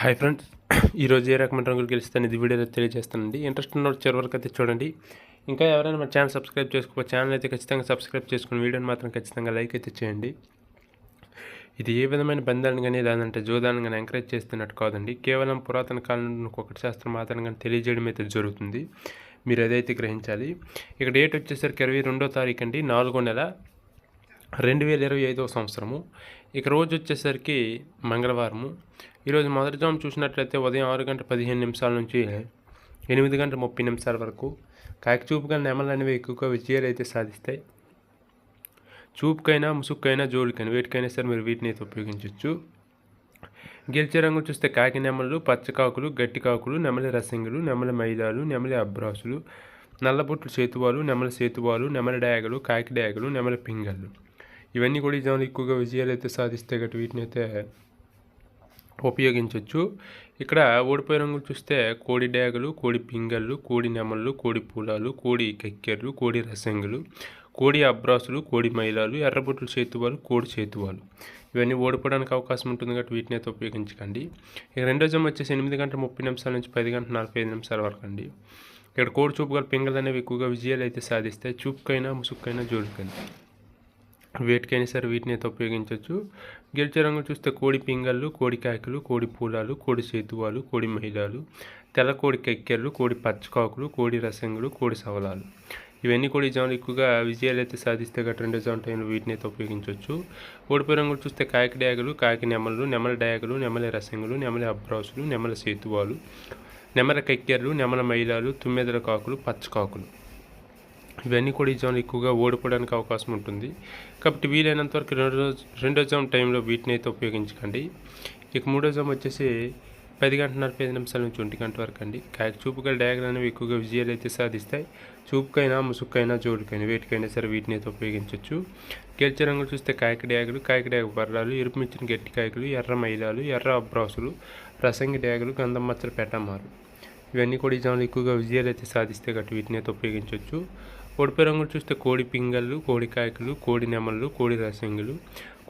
Hi friends ఈరోజు ఏ రకమైన రంగులు గెలుస్తాను ఇది వీడియోలో తెలియజేస్తానండి. ఇంట్రెస్ట్ ఉన్న చివరి వరకు అయితే చూడండి. ఇంకా ఎవరైనా మా ఛానల్ సబ్స్క్రైబ్ చేసుకో ఛానల్ అయితే ఖచ్చితంగా సబ్స్క్రైబ్ చేసుకుని వీడియోని మాత్రం ఖచ్చితంగా లైక్ అయితే చేయండి. ఇది ఏ విధమైన బంధాలను కానీ లేదంటే జోదాన్ని కానీ ఎంకరేజ్ చేస్తున్నట్టు కాదండి. కేవలం పురాతన కాలం ఒకటి శాస్త్రం మాత్రం కానీ తెలియజేయడం అయితే జరుగుతుంది. మీరు అదైతే గ్రహించాలి. ఇక్కడ డేట్ వచ్చేసరికి ఇరవై రెండో తారీఖు అండి నాలుగో నెల రెండు వేల ఇరవై ఐదవ సంవత్సరము. ఇక రోజు వచ్చేసరికి మంగళవారము. ఈరోజు మొదటి జాము చూసినట్లయితే ఉదయం ఆరు గంటల పదిహేను నిమిషాల నుంచి ఎనిమిది గంటల ముప్పై నిమిషాల వరకు కాకి చూపుగా నెమలు అనేవి ఎక్కువగా విజయాలు అయితే సాధిస్తాయి. చూపుకైనా ముసుక్కైనా జోలికైనా వేటికైనా సరే మీరు వీటిని అయితే ఉపయోగించవచ్చు గెలిచే రంగు చూస్తే కాకి నెమలు పచ్చకాకులు గట్టి కాకులు నెమలి రసింగులు నెమలి మైదాలు నెమలి అబ్రాసులు నల్లబొట్లు సేతువాలు నెమలి సేతువాలు నెమలి డాగలు కాకి డాయగలు నెమలి పింగళ్ళు. ఇవన్నీ కూడా ఈ జనాలు ఎక్కువగా విజయాలు అయితే సాధిస్తే గట్టి వీటిని అయితే ఉపయోగించవచ్చు ఇక్కడ ఓడిపోయే రంగులు చూస్తే కోడి డాగలు కోడి పింగళ్ళు కోడి నెమళ్ళు కోడి పూలాలు కోడి కెక్కెర్లు కోడి రసంగులు కోడి అబ్రాసులు కోడి మైలాలు ఎర్రబొట్లు చేతువాలు కోడి చేతువాలు. ఇవన్నీ ఓడిపోవడానికి అవకాశం ఉంటుంది కాబట్టి వీటిని అయితే ఉపయోగించకండి. ఇక రెండో జమ్ వచ్చేసి ఎనిమిది గంటల ముప్పై నిమిషాల నుంచి పది గంటల నలభై ఐదు నిమిషాల వరకు అండి. ఇక్కడ కోడి చూపు గల పింగళ్ళు అనేవి ఎక్కువగా విజయాలు అయితే సాధిస్తాయి. చూపుకైనా ముసుక్కైనా జోడుకైనా వేటికైనా సరే వీటిని అయితే ఉపయోగించవచ్చు. గిరిజ రంగు చూస్తే కోడి పింగళ్ళు కోడి కాకులు కోడి పూలాలు కోడి సేతువాలు కోడి మహిళలు తెల్ల కోడి కెక్కెర్లు కోడి పచ్చకాకులు కోడి రసంగులు కోడి సవలాలు. ఇవన్నీ కూడా ఈ జాములు ఎక్కువగా విజయాలు అయితే సాధిస్తే గట్ట రెండో జాము టైంలో వీటిని అయితే ఉపయోగించవచ్చు. ఓడిపోయి రంగులు చూస్తే కాకి డ్యాగులు కాకి నెమలు నెమల డ్యాగులు నెమలి రసంగులు నెమలి అబ్రాసులు నెమల సేతువాలు నెమల కెక్కెర్లు నెమల మైలాలు తుమ్మెదల కాకులు పచ్చకాకులు. ఇవన్నీ కూడా ఈ జోన్ ఎక్కువగా ఓడిపోవడానికి అవకాశం ఉంటుంది. కాబట్టి వీలైనంత వరకు రెండో రోజు రెండో జోన్ టైంలో వీటిని అయితే ఉపయోగించకండి. ఇక మూడో జోన్ వచ్చేసి పది గంటన్నర పది నిమిషాల నుంచి ఒంటి గంట వరకు అండి. కాకి చూపుగల డయాగ్రామ్ అనేవి ఎక్కువగా విజయాలు అయితే సాధిస్తాయి. చూపుకైనా ముసుక్కైనా జోడుకైనా వేటికైనా సరే వీటిని అయితే ఉపయోగించవచ్చు గెలిచే రంగులు చూస్తే కాయక డ్యాగులు కాయక డ్యాగు బర్రాలు ఎరుపు గట్టి కాయకులు ఎర్ర మైలాలు ఎర్ర అబ్రాసులు రసంగి డ్యాగులు గంధం మచ్చలు పెట్టమారు ఇవన్నీ కూడా ఈ జాములు ఎక్కువగా విజయాలు అయితే సాధిస్తే గట్టి వీటిని అయితే ఉపయోగించవచ్చు పొడిపై రంగులు చూస్తే కోడి పింగళ్ళు కోడి కాయకులు కోడి నెమళ్ళు కోడి రసంగులు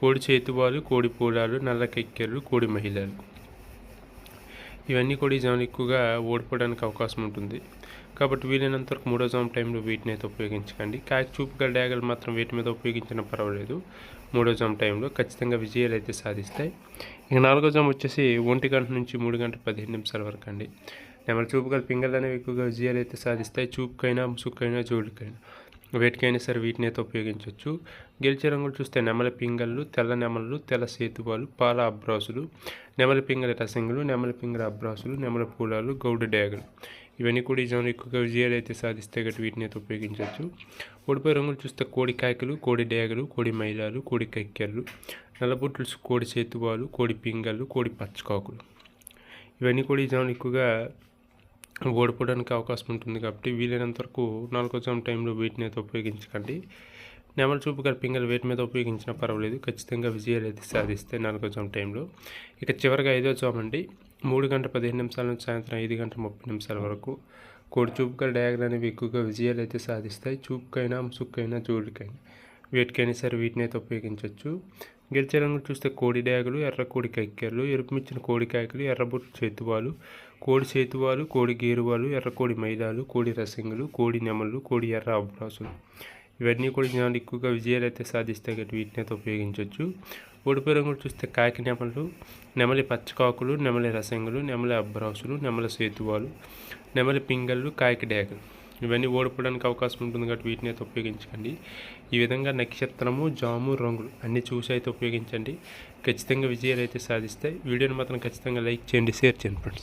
కోడి చేతువాలు కోడి పూలాలు నల్ల కెక్కెర్లు కోడి మహిళలు. ఇవన్నీ కూడా ఈ జాములు ఎక్కువగా ఓడిపోవడానికి అవకాశం ఉంటుంది. కాబట్టి వీలైనంత వరకు మూడో జామ్ టైంలో వీటిని అయితే ఉపయోగించకండి. కాయ చూపుగా డ్యాగలు మాత్రం వీటి మీద ఉపయోగించినా పర్వాలేదు. మూడో జామ్ టైంలో ఖచ్చితంగా విజయాలు అయితే సాధిస్తాయి. ఇక నాలుగో జామ్ వచ్చేసి ఒంటి గంట నుంచి మూడు గంటల పదిహేను నిమిషాల వరకు అండి. నెమలి చూపుగల పింగళ్ళు అనేవి ఎక్కువగా విజయాలు అయితే సాధిస్తాయి. చూపుకైనా ముసుకైనా జోడికైనా. వేటికైనా సరే వీటిని అయితే ఉపయోగించవచ్చు. గెలిచే రంగులు చూస్తే నెమల పింగళ్ళు తెల్ల నెమలు తెల్ల సేతువాలు పాల అబ్రాసులు నెమల పింగళ రసంగులు నెమల పింగళ అబ్రాసులు నెమల పూలాలు గౌడ డ్యాగులు. ఇవన్నీ కూడా ఈ జోన్ ఎక్కువగా విజయాలు అయితే సాధిస్తే గట్టి వీటిని అయితే ఉపయోగించవచ్చు. ఓడిపోయే రంగులు చూస్తే కోడి కాయకులు కోడి డేగలు కోడి మైలాలు కోడి కక్కెర్లు నల్లబుట్లు కోడి చేతువాలు కోడి పింగళ్ళు కోడి పచ్చకాకులు. ఇవన్నీ కూడా ఈ జోన్ ఎక్కువగా ఓడిపోవడానికి అవకాశం ఉంటుంది కాబట్టి వీలైనంత వరకు నాలుగో జామ్ టైంలో వీటిని అయితే ఉపయోగించకండి. నెమల చూపు గల పింగల్ వేటి మీద ఉపయోగించినా పర్వాలేదు. ఖచ్చితంగా విజయాలు అయితే సాధిస్తే నాలుగో జామ్ టైంలో. ఇక చివరిగా ఐదో జామ్ అండి. మూడు గంటల పదిహేను నిమిషాల నుంచి సాయంత్రం ఐదు గంటల ముప్పై నిమిషాల వరకు. కోడి చూపు గల డయాగ్రామ్ అనేవి ఎక్కువగా విజయాలు అయితే సాధిస్తాయి. చూపుకైనా ముసుక్కైనా జోడికైనా. వేటికైనా సరే వీటిని అయితే ఉపయోగించవచ్చు గెలిచే రంగులు చూస్తే కోడి డాగులు ఎర్ర కోడి కక్కెర్లు ఎరుపుమిచ్చిన కోడి కాయకులు ఎర్రబొట్టు చేతువాలు కోడి చేతువాలు కోడి గేరువాలు ఎర్ర కోడి మైదాలు కోడి రసింగులు కోడి నెమళ్ళు కోడి ఎర్ర అబ్రాసులు ఇవన్నీ కూడా జనాలు ఎక్కువగా విజయాలు అయితే సాధిస్తే గట్టి వీటిని అయితే ఉపయోగించవచ్చు ఓడిపోయి రంగులు చూస్తే కాకి నెమలు నెమలి పచ్చకాకులు నెమలి రసంగులు నెమలి అబ్బరాసులు నెమలి సేతువాలు నెమలి పింగళ్ళు కాకి డ్యాగులు ఇవన్నీ ఓడిపోవడానికి అవకాశం ఉంటుంది కాబట్టి వీటిని అయితే ఉపయోగించకండి. ఈ విధంగా నక్షత్రము జాము రంగులు అన్నీ చూసి అయితే ఉపయోగించండి. ఖచ్చితంగా విజయాలు అయితే సాధిస్తాయి. వీడియోని మాత్రం ఖచ్చితంగా లైక్ చేయండి షేర్ చేయండి ఫ్రెండ్స్.